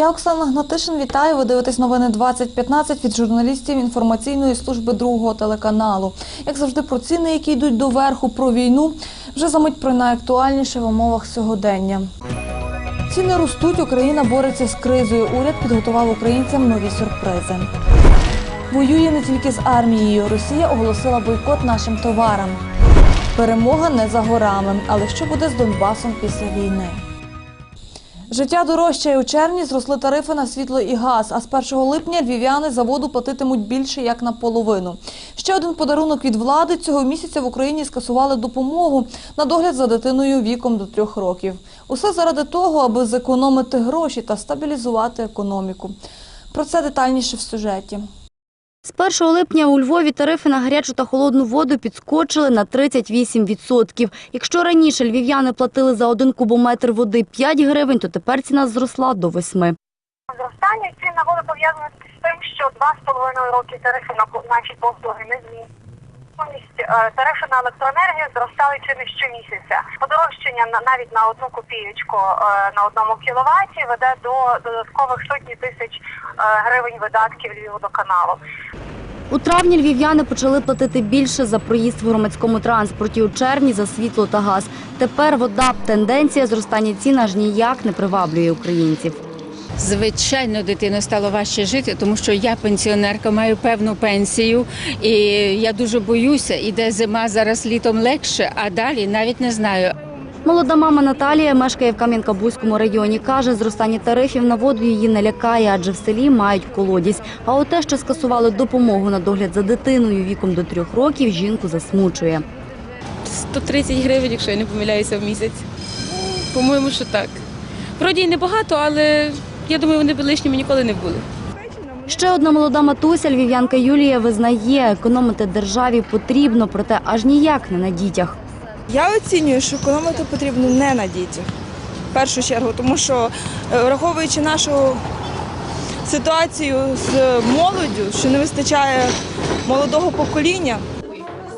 Я Оксана Гнатишин, вітаю. Ви дивитесь новини 2015 від журналістів інформаційної служби другого телеканалу. Як завжди, про ціни, які йдуть до верху, про війну, вже за мить про найактуальніше в умовах сьогодення. Ціни ростуть, Україна бореться з кризою. Уряд підготував українцям нові сюрпризи. Воює не тільки з армією. Росія оголосила бойкот нашим товарам. Перемога не за горами. Але що буде з Донбасом після війни? Життя дорожчає у червні зросли тарифи на світло і газ. А з 1 липня львів'яни за воду платитимуть більше як наполовину. Ще один подарунок від влади цього місяця в Україні скасували допомогу на догляд за дитиною віком до трьох років. Усе заради того, аби зекономити гроші та стабілізувати економіку. Про це детальніше в сюжеті. З 1 липня у Львові тарифи на гарячу та холодну воду підскочили на 38%. Якщо раніше львів'яни платили за один кубометр води 5 гривень, то тепер ціна зросла до 8. Зростання цін на воду пов'язане з тим, що два з половиною роки тарифи на наші послуги не змінюють. Натомість е, тарифи на електроенергію зростали чи не щомісяця. Подорожчання на навіть на одну копієчку е, на одному кіловаті веде до додаткових сотні тисяч е, гривень видатків Львівводоканалу. У травні львів'яни почали платити більше за проїзд в громадському транспорті, у червні за світло та газ. Тепер вода тенденція зростання цін аж ніяк не приваблює українців. Звичайно, дитино стало важче жити, тому що я пенсіонерка, маю певну пенсію, і я дуже боюся. Іде зима, зараз літом легше, а далі навіть не знаю. Молода мама Наталія мешкає в Кам'янка-Бузькому районі. Каже, зростання тарифів на воду її не лякає, адже в селі мають колодязь. А от те, що скасували допомогу на догляд за дитиною віком до трьох років, жінку засмучує. 130 гривень, якщо я не помиляюся в місяць. По-моєму, що так. Вроді й небагато, але я думаю, вони б лишніми ніколи не були. Ще одна молода матуся, львів'янка Юлія, визнає, економити державі потрібно, проте аж ніяк не на дітях. Я оцінюю, що економити потрібно не на дітях. В першу чергу, тому що е, враховуючи нашу ситуацію з молоддю, що не вистачає молодого покоління,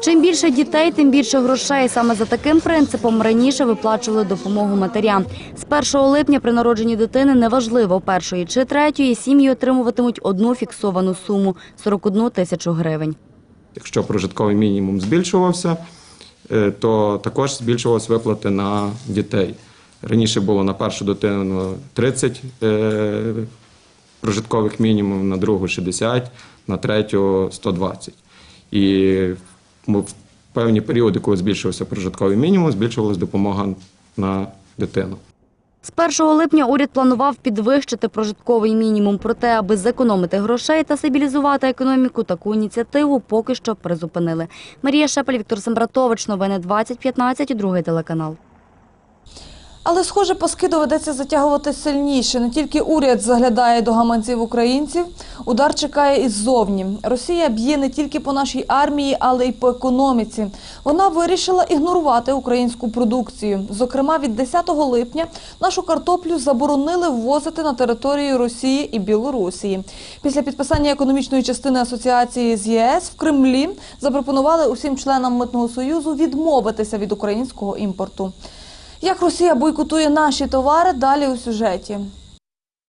Чим більше дітей, тим більше грошей. Саме за таким принципом раніше виплачували допомогу матерям. З 1 липня при народженні дитини неважливо першої чи третьої сім'ї отримуватимуть одну фіксовану суму 41 тисячу гривень. Якщо прожитковий мінімум збільшувався, е, то також збільшувалися виплати на дітей. Раніше було на першу дитину 30 е, прожиткових мінімумів, на другу 60, на третю 120. І в певні періоди, коли збільшився прожитковий мінімум, збільшувалася допомога на дитину. З 1 липня уряд планував підвищити прожитковий мінімум. Проте, аби зекономити грошей та стабілізувати економіку, таку ініціативу поки що призупинили. Марія Шепель, Віктор Сембратович, новини 2015, другий телеканал. Але, схоже, паски доведеться затягувати сильніше. Не тільки уряд заглядає до гаманців українців, удар чекає іззовні. Росія б'є не тільки по нашій армії, але й по економіці. Вона вирішила ігнорувати українську продукцію. Зокрема, від 10 липня нашу картоплю заборонили ввозити на територію Росії і Білорусі. Після підписання економічної частини асоціації з ЄС в Кремлі запропонували усім членам митного союзу відмовитися від українського імпорту. Як Росія бойкотує наші товари, далі у сюжеті.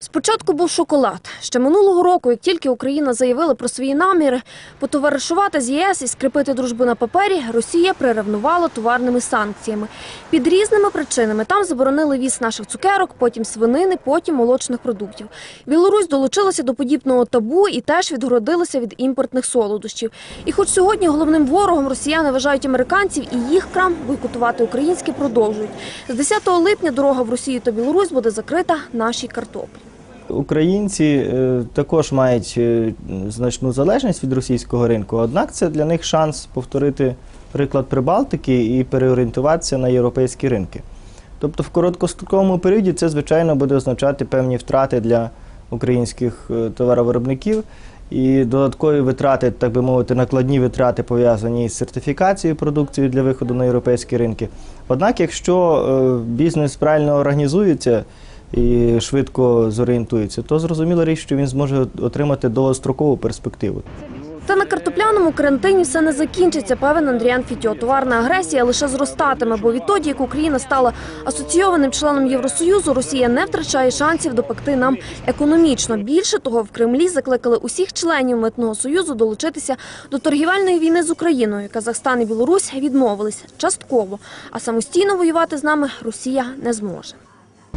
Спочатку був шоколад. Ще минулого року, як тільки Україна заявила про свої наміри потоваришувати з ЄС і скріпити дружбу на папері, Росія приревнувала товарними санкціями. Під різними причинами там заборонили віз наших цукерок, потім свинини, потім молочних продуктів. Білорусь долучилася до подібного табу і теж відгородилася від імпортних солодощів. І хоч сьогодні головним ворогом росіяни вважають американців і їх крам, бойкотувати українські продовжують. З 10 липня дорога в Росію та Білорусь буде закрита нашій картоплі. Українці е, також мають е, значну залежність від російського ринку, однак це для них шанс повторити приклад Прибалтики і переорієнтуватися на європейські ринки. Тобто в короткостроковому періоді це, звичайно, буде означати певні втрати для українських е, товаровиробників і додаткові витрати, так би мовити, накладні витрати пов'язані з сертифікацією продукції для виходу на європейські ринки. Однак, якщо бізнес правильно організується, і швидко зорієнтується, то зрозуміла річ, що він зможе отримати довгострокову перспективу. Та на картопляний вітчизняному карантині все не закінчиться, певен Андріан Фітьо. Товарна агресія лише зростатиме, бо відтоді, як Україна стала асоційованим членом Євросоюзу, Росія не втрачає шансів допекти нам економічно. Більше того, в Кремлі закликали усіх членів митного союзу долучитися до торгівельної війни з Україною. Казахстан і Білорусь відмовились частково, а самостійно воювати з нами Росія не зможе.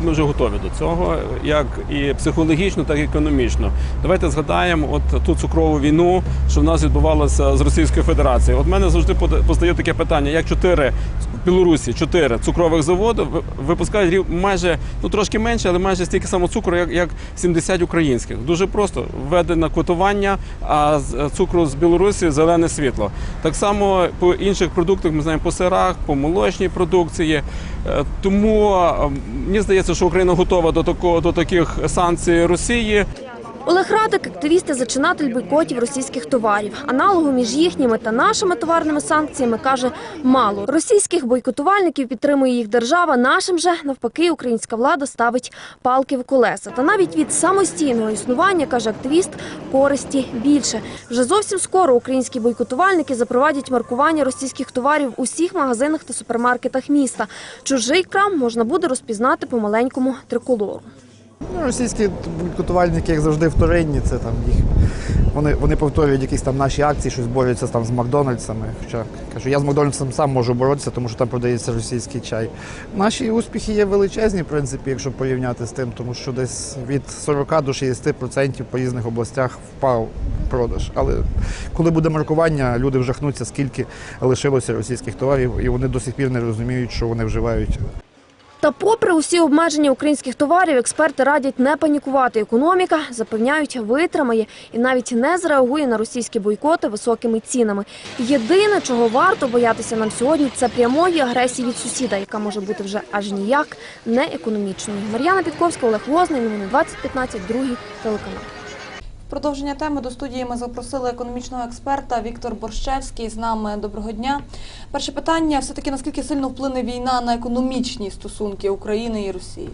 Ми вже готові до цього, як і психологічно, так і економічно. Давайте згадаємо от ту цукрову війну, що в нас відбувалося з Російською Федерацією. От мене завжди постає таке питання: як чотири в Білорусі, чотири цукрових заводи випускають рів- майже ну трошки менше, але майже стільки само цукру, як, як 70 українських. Дуже просто введено квотування, а цукру з Білорусі зелене світло. Так само по інших продуктах ми знаємо по сирах, по молочній продукції. Е, Тому мені здається, що Україна готова до такого до таких санкцій Росії. Олег Радик – активіст і зачинатель бойкотів російських товарів. Аналогу між їхніми та нашими товарними санкціями, каже, мало. Російських бойкотувальників підтримує їх держава, нашим же, навпаки, українська влада ставить палки в колеса. Та навіть від самостійного існування, каже активіст, користі більше. Вже зовсім скоро українські бойкотувальники запровадять маркування російських товарів у всіх магазинах та супермаркетах міста. Чужий крам можна буде розпізнати по маленькому триколору. Ну, російські бойкотувальники, як завжди, вторинні, це там їх. Вони, вони повторюють якісь там наші акції, щось борються там з Макдональдсами. Хоча кажу, я з Макдональдсом сам можу боротися, тому що там продається російський чай. Наші успіхи є величезні, в принципі, якщо порівняти з тим, тому що десь від 40 до 60% по різних областях впав продаж. Але коли буде маркування, люди вжахнуться, скільки лишилося російських товарів, і вони до сих пір не розуміють, що вони вживають Та попри усі обмеження українських товарів, експерти радять не панікувати. Економіка, запевняють, витримає і навіть не зреагує на російські бойкоти високими цінами. Єдине, чого варто боятися нам сьогодні, це прямої агресії від сусіда, яка може бути вже аж ніяк не економічною. Мар'яна Підковська, Олег Лозний, новини 2015, другий телеканал. Продовження теми до студії ми запросили економічного експерта Віктор Борщевський. З нами доброго дня. Перше питання: все таки наскільки сильно вплине війна на економічні стосунки України і Росії?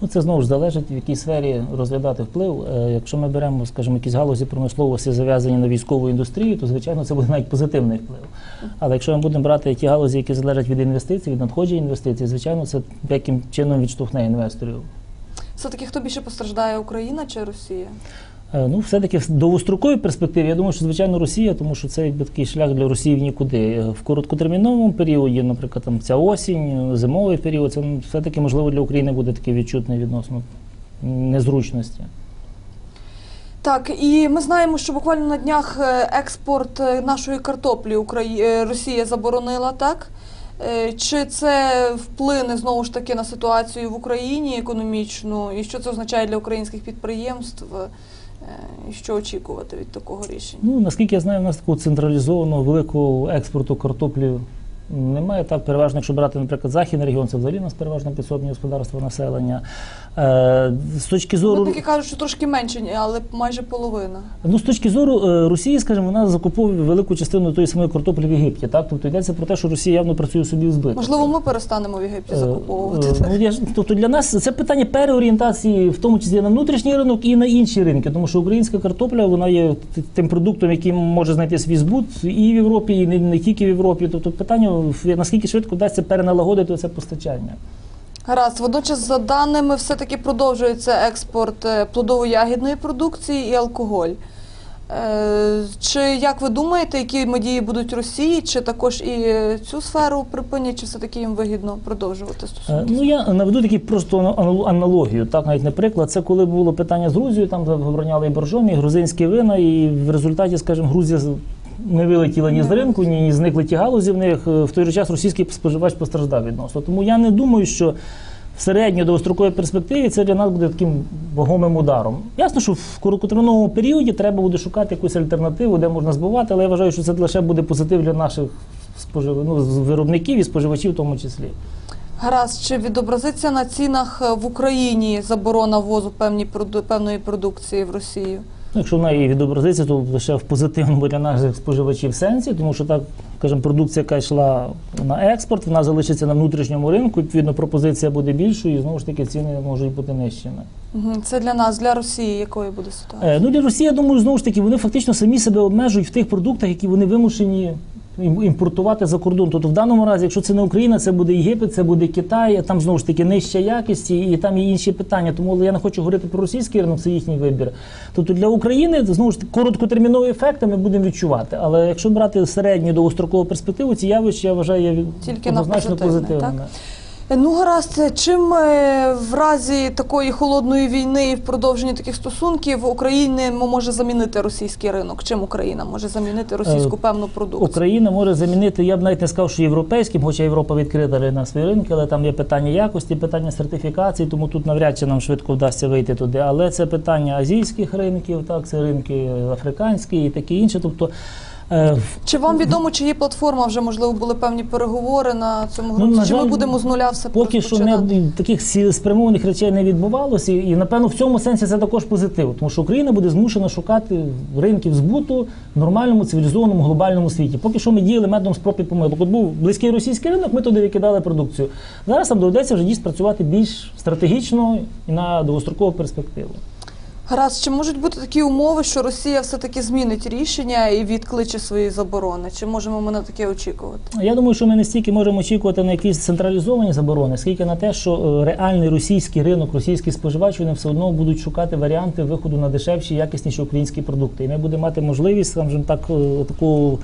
Ну, це знову ж залежить, в якій сфері розглядати вплив. Е, Якщо ми беремо, скажімо, якісь галузі промисловості зав'язані на військову індустрію, то звичайно це буде навіть позитивний вплив. Але якщо ми будемо брати ті галузі, які залежать від інвестицій, від надходжень інвестицій, звичайно, це яким чином відштовхне інвесторів. Все таки хто більше постраждає Україна чи Росія? Е, Ну, все-таки в довгостроковій перспективі, я думаю, що звичайно Росія, тому що це якби такий шлях для Росії в нікуди. Е, В короткотерміновому періоді, наприклад, там ця осінь, зимовий період, це ну, все-таки можливо для України буде такий відчутний відносно незручності. Так, і ми знаємо, що буквально на днях е, експорт е, нашої картоплі Украї... е, Росія заборонила, так? Е, Чи це вплине знову ж таки на ситуацію в Україні економічну, і що це означає для українських підприємств? Е, що очікувати від такого рішення? Ну, наскільки я знаю, у нас такого централізованого великого експорту картоплі немає. Так, переважно, якщо брати, наприклад, західний регіон, це взагалі у нас переважно підсобні господарства населення. Е, з точки зору. Митники кажуть, що трошки менше, але майже половина. Ну, з точки зору е, Росії, скажімо, вона закуповує велику частину тої самої картоплі в Єгипті. Так? Тобто йдеться про те, що Росія явно працює собі в збиток. Можливо, ми перестанемо в Єгипті Е, закуповувати. е, так? Ну, тобто для нас це питання переорієнтації, в тому числі на внутрішній ринок і на інші ринки, тому що українська картопля вона є тим продуктом, який може знайти свій збут і в Європі, і не, не тільки в Європі. Тобто питання наскільки швидко вдасться переналагодити це постачання. Гаразд, водночас, за даними, все-таки продовжується експорт е, плодово-ягідної продукції і алкоголь. Е, Чи як ви думаєте, які дії будуть Росії, чи також і цю сферу припинять, чи все-таки їм вигідно продовжувати Е, стосунки? Ну я наведу такий просто аналогію, так навіть не приклад. Це коли було питання з Грузією, там забороняли і боржомі, і грузинські вина, і в результаті, скажімо, Грузія не вилетіла ні з ринку, ні, ні зникли ті галузі в них. Е, В той же час російський споживач постраждав відносно. Тому я не думаю, що в середньо довгостроковій перспективі це для нас буде таким вагомим ударом. Ясно, що в короткотерміновому періоді треба буде шукати якусь альтернативу, де можна збивати, але я вважаю, що це лише буде позитив для наших спожив... ну, виробників і споживачів в тому числі. Гаразд, чи відобразиться на цінах е, в Україні заборона ввозу певні певної продукції в Росію? Ну, Якщо вона і відобразиться, то лише в позитивному для наших споживачів сенсі, тому що так, скажімо, продукція, яка йшла на експорт, вона залишиться на внутрішньому ринку, відповідно, пропозиція буде більшою, і знову ж таки ціни можуть бути нижчими. Це для нас, для Росії, якою буде ситуація? Е, Ну, для Росії, я думаю, знову ж таки, вони фактично самі себе обмежують в тих продуктах, які вони вимушені імпортувати за кордон. Тобто в даному разі, якщо це не Україна, це буде Єгипет, це буде Китай, а там знову ж таки нижча якість і, там є інші питання. Тому я не хочу говорити про російський ринок, це їхній вибір. Тобто для України знову ж таки короткотермінові ефекти ми будемо відчувати. Але якщо брати середню довгострокову перспективу, ці явища я вважаю є Тільки однозначно позитивними. Ну, гаразд, чим е, в разі такої холодної війни і в продовженні таких стосунків Україна може замінити російський ринок? Чим Україна може замінити російську Е, певну продукцію? Україна може замінити, я б навіть не сказав, що європейським, хоча Європа відкрита на свої ринки, але там є питання якості, питання сертифікації, тому тут навряд чи нам швидко вдасться вийти туди. Але це питання азійських ринків, так, це ринки африканські і таке інше. Тобто Чи вам відомо, чи є платформа вже можливо були певні переговори на цьому Ну, ґрунті? на чи ми будемо з нуля все Поки що не таких спрямованих речей не відбувалося, і, і напевно в цьому сенсі це також позитив, тому що Україна буде змушена шукати ринків збуту в нормальному цивілізованому глобальному світі. Поки що ми діяли методом спроб і помилок. От був близький російський ринок, ми туди викидали продукцію. Зараз нам доведеться вже дійсно працювати більш стратегічно і на довгострокову перспективу. Гаразд, чи можуть бути такі умови, що Росія все-таки змінить рішення і відкличе свої заборони? Чи можемо ми на таке очікувати? Я думаю, що ми не стільки можемо очікувати на якісь централізовані заборони, скільки на те, що е, реальний російський ринок, російський споживач, вони все одно будуть шукати варіанти виходу на дешевші, якісніші українські продукти. І ми будемо мати можливість, скажімо так, е, такого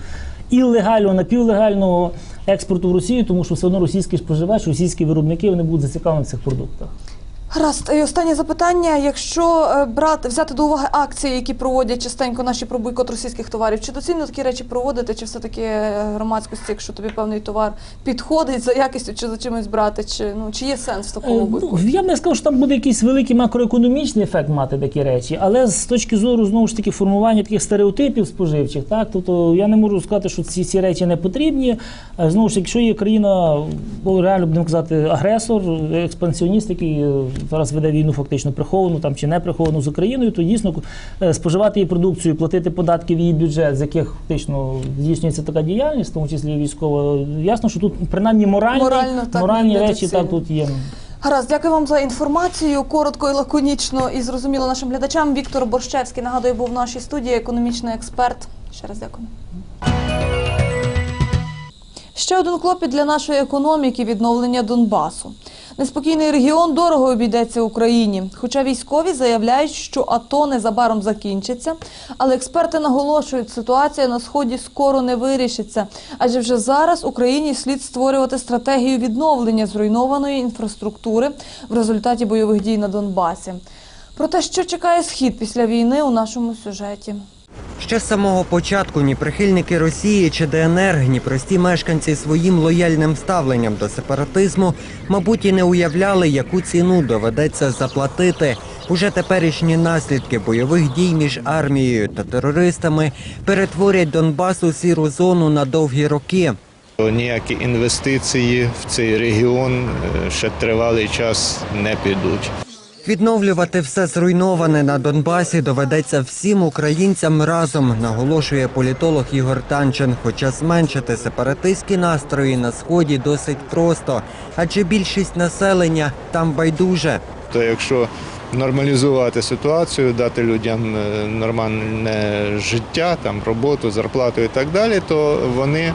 ілегального, напівлегального експорту в Росію, тому що все одно російський споживач, російські виробники вони будуть зацікавлені в цих продуктах. Гаразд, і останнє запитання. Якщо е, брати взяти до уваги акції, які проводять частенько наші про бойкот російських товарів, чи доцільно такі речі проводити, чи все-таки е, громадськості, якщо тобі певний товар підходить за якістю, чи за чимось брати, чи ну чи є сенс в такому Е, бойкоті? Ну, я б не сказав, що там буде якийсь великий макроекономічний ефект мати такі речі, але з точки зору знову ж таки формування таких стереотипів споживчих, так тобто я не можу сказати, що ці, ці речі не потрібні. Е, Знову ж якщо є країна, ну, реально будемо казати, агресор, експансіоніст, який е, зараз веде війну фактично приховану там чи не приховану з Україною, то дійсно е, споживати її продукцію, платити податки в її бюджет, з яких фактично здійснюється така діяльність, в тому числі військова. Ясно, що тут принаймні моральні, Морально, так, моральні речі так тут є. Гаразд, дякую вам за інформацію. Коротко і лаконічно і зрозуміло нашим глядачам. Віктор Борщевський нагадую, був в нашій студії, економічний експерт. Ще раз дякую. Ще один клопіт для нашої економіки відновлення Донбасу. Неспокійний регіон дорого обійдеться Україні. Хоча військові заявляють, що АТО незабаром закінчиться, але експерти наголошують, ситуація на сході скоро не вирішиться, адже вже зараз Україні слід створювати стратегію відновлення зруйнованої інфраструктури в результаті бойових дій на Донбасі. Про те, що чекає схід після війни у нашому сюжеті. Ще з самого початку ні прихильники Росії чи ДНР, ні прості мешканці своїм лояльним ставленням до сепаратизму, мабуть, і не уявляли, яку ціну доведеться заплатити. Уже теперішні наслідки бойових дій між армією та терористами перетворять Донбас у сіру зону на довгі роки. Ніякі інвестиції в цей регіон е, ще тривалий час не підуть. Відновлювати все зруйноване на Донбасі доведеться всім українцям разом, наголошує політолог Ігор Танчин. Хоча зменшити сепаратистські настрої на сході досить просто, адже більшість населення там байдуже. То якщо нормалізувати ситуацію, дати людям е, нормальне життя, там роботу, зарплату і так далі, то вони е,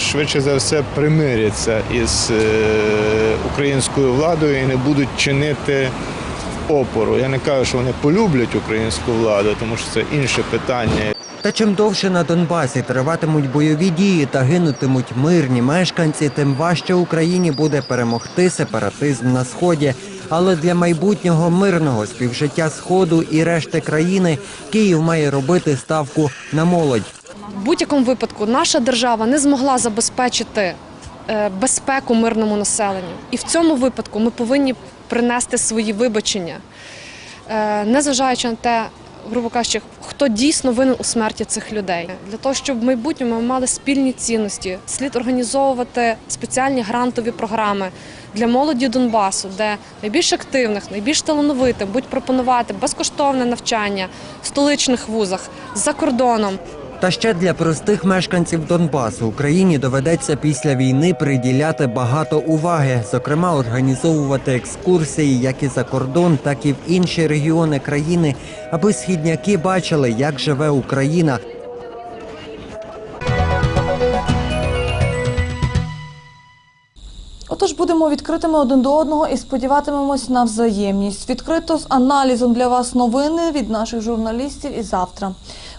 швидше за все примиряться із е, українською владою і не будуть чинити опору. Я не кажу, що вони полюблять українську владу, тому що це інше питання. Та чим довше на Донбасі триватимуть бойові дії та гинутимуть мирні мешканці, тим важче Україні буде перемогти сепаратизм на сході. Але для майбутнього мирного співжиття сходу і решти країни Київ має робити ставку на молодь. В будь-якому випадку наша держава не змогла забезпечити безпеку мирному населенню. І в цьому випадку ми повинні принести свої вибачення, Е, незважаючи на те, грубо кажучи, хто дійсно винен у смерті цих людей. Для того, щоб в майбутньому ми мали спільні цінності, слід організовувати спеціальні грантові програми для молоді Донбасу, де найбільш активних, найбільш талановитим будуть пропонувати безкоштовне навчання в столичних вузах за кордоном. Та ще для простих мешканців Донбасу Україні доведеться після війни приділяти багато уваги, зокрема організовувати екскурсії як і за кордон, так і в інші регіони країни, аби східняки бачили, як живе Україна. Отож, будемо відкритими один до одного і сподіватимемось на взаємність. Відкрито з аналізом для вас новини від наших журналістів і завтра.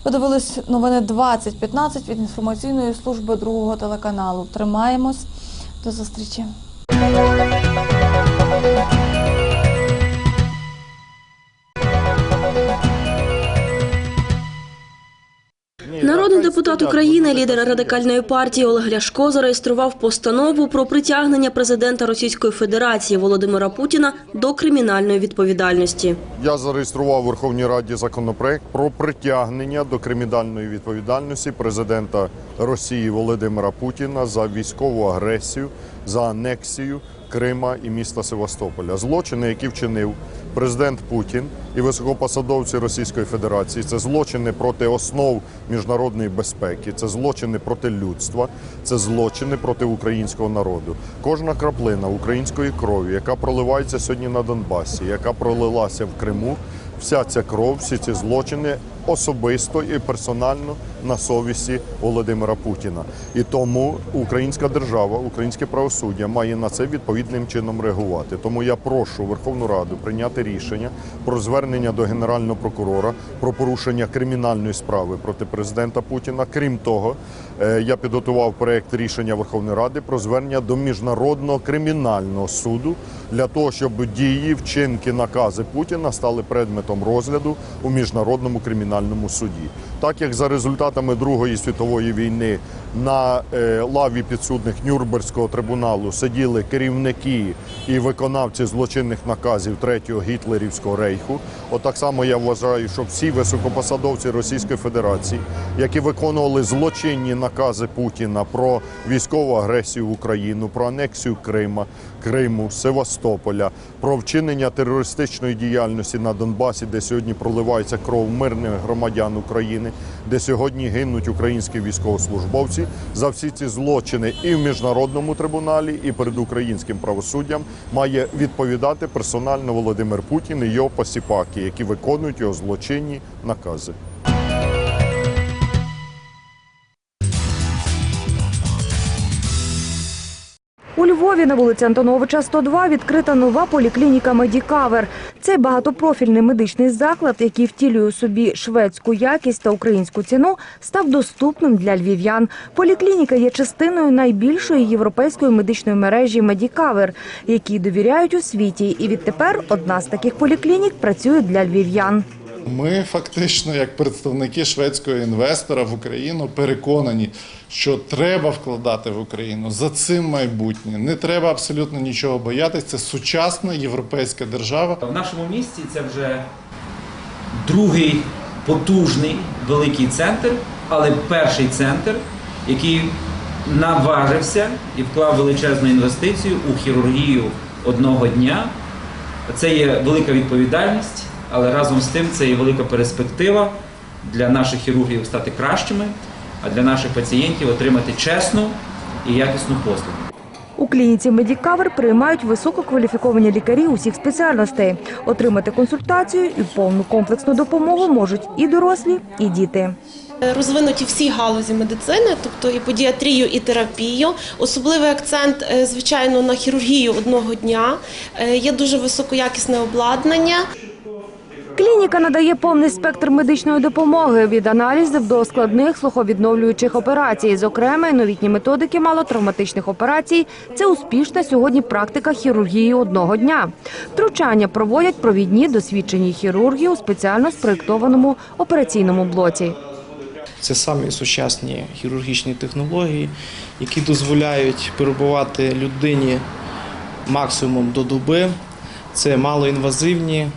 Ви дивились новини 2015 від інформаційної служби другого телеканалу. Тримаємось. До зустрічі. Депутат України, лідер радикальної партії Олег Ляшко зареєстрував постанову про притягнення президента Російської Федерації Володимира Путіна до кримінальної відповідальності. Я зареєстрував у Верховній Раді законопроект про притягнення до кримінальної відповідальності президента Росії Володимира Путіна за військову агресію, за анексію Крима і міста Севастополя. Злочини, які вчинив президент Путін і високопосадовці Російської Федерації, це злочини проти основ міжнародної безпеки, це злочини проти людства, це злочини проти українського народу. Кожна краплина української крові, яка проливається сьогодні на Донбасі, яка пролилася в Криму, вся ця кров, всі ці злочини особисто і персонально на совісті Володимира Путіна. І тому українська держава, українське правосуддя має на це відповідним чином реагувати. Тому я прошу Верховну Раду прийняти рішення про звернення до генерального прокурора про порушення кримінальної справи проти президента Путіна. Крім того, е, я підготував проект рішення Верховної Ради про звернення до міжнародного кримінального суду для того, щоб дії, вчинки, накази Путіна стали предметом розгляду у міжнародному кримінальному суді. Так як за результатами Другої світової війни на е, лаві підсудних Нюрнберзького трибуналу сиділи керівники і виконавці злочинних наказів третього гітлерівського рейху. Отак само я вважаю, що всі високопосадовці Російської Федерації, які виконували злочинні накази Путіна про військову агресію в Україну, про анексію Крима, Криму, Севастополя, про вчинення терористичної діяльності на Донбасі, де сьогодні проливається кров мирних громадян України, де сьогодні гинуть українські військовослужбовці. За всі ці злочини і в міжнародному трибуналі, і перед українським правосуддям має відповідати персонально Володимир Путін і його посіпаки, які виконують його злочинні накази. У Львові на вулиці Антоновича 102 відкрита нова поліклініка Медікавер. Цей багатопрофільний медичний заклад, який втілює собі шведську якість та українську ціну, став доступним для львів'ян. Поліклініка є частиною найбільшої європейської медичної мережі Медікавер, якій довіряють у світі. І відтепер одна з таких поліклінік працює для львів'ян. Ми фактично, як представники шведського інвестора в Україну, переконані, що треба вкладати в Україну за цим майбутнє. Не треба абсолютно нічого боятися. Це сучасна європейська держава. В нашому місті це вже другий потужний великий центр, але перший центр, який наважився і вклав величезну інвестицію у хірургію одного дня. Це є велика відповідальність, але разом з тим це є велика перспектива для наших хірургів стати кращими, а для наших пацієнтів отримати чесну і якісну послугу. У клініці Медікавер приймають висококваліфіковані лікарі усіх спеціальностей. Отримати консультацію і повну комплексну допомогу можуть і дорослі, і діти. Розвинуті всі галузі медицини, тобто і подіатрію, і терапію. Особливий акцент, е, звичайно, на хірургію одного дня. Е, Є дуже високоякісне обладнання. Клініка надає повний спектр медичної допомоги від аналізів до складних слуховідновлюючих операцій. Зокрема, новітні методики малотравматичних операцій. Це успішна сьогодні практика хірургії одного дня. Втручання проводять провідні досвідчені хірурги у спеціально спроєктованому операційному блоці. Це самі сучасні хірургічні технології, які дозволяють перебувати людині максимум до доби. Це малоінвазивні,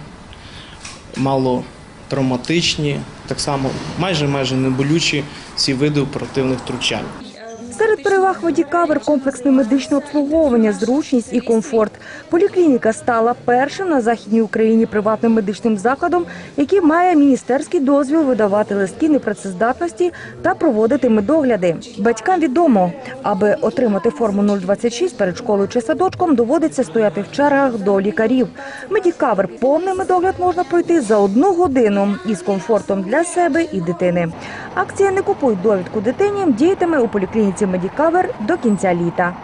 травматичні, так само майже майже неболючі всі види оперативних втручань. Серед переваг Медікавер – комплексне медичне обслуговування, зручність і комфорт. Поліклініка стала першим на Західній Україні приватним медичним закладом, який має міністерський дозвіл видавати листки непрацездатності та проводити медогляди. Батькам відомо, аби отримати форму 026 перед школою чи садочком, доводиться стояти в чергах до лікарів. Медікавер – повний медогляд можна пройти за одну годину із комфортом для себе і дитини. Акція «Не купуй довідку дитині» діятиме у поліклініці Медікавер до кінця літа.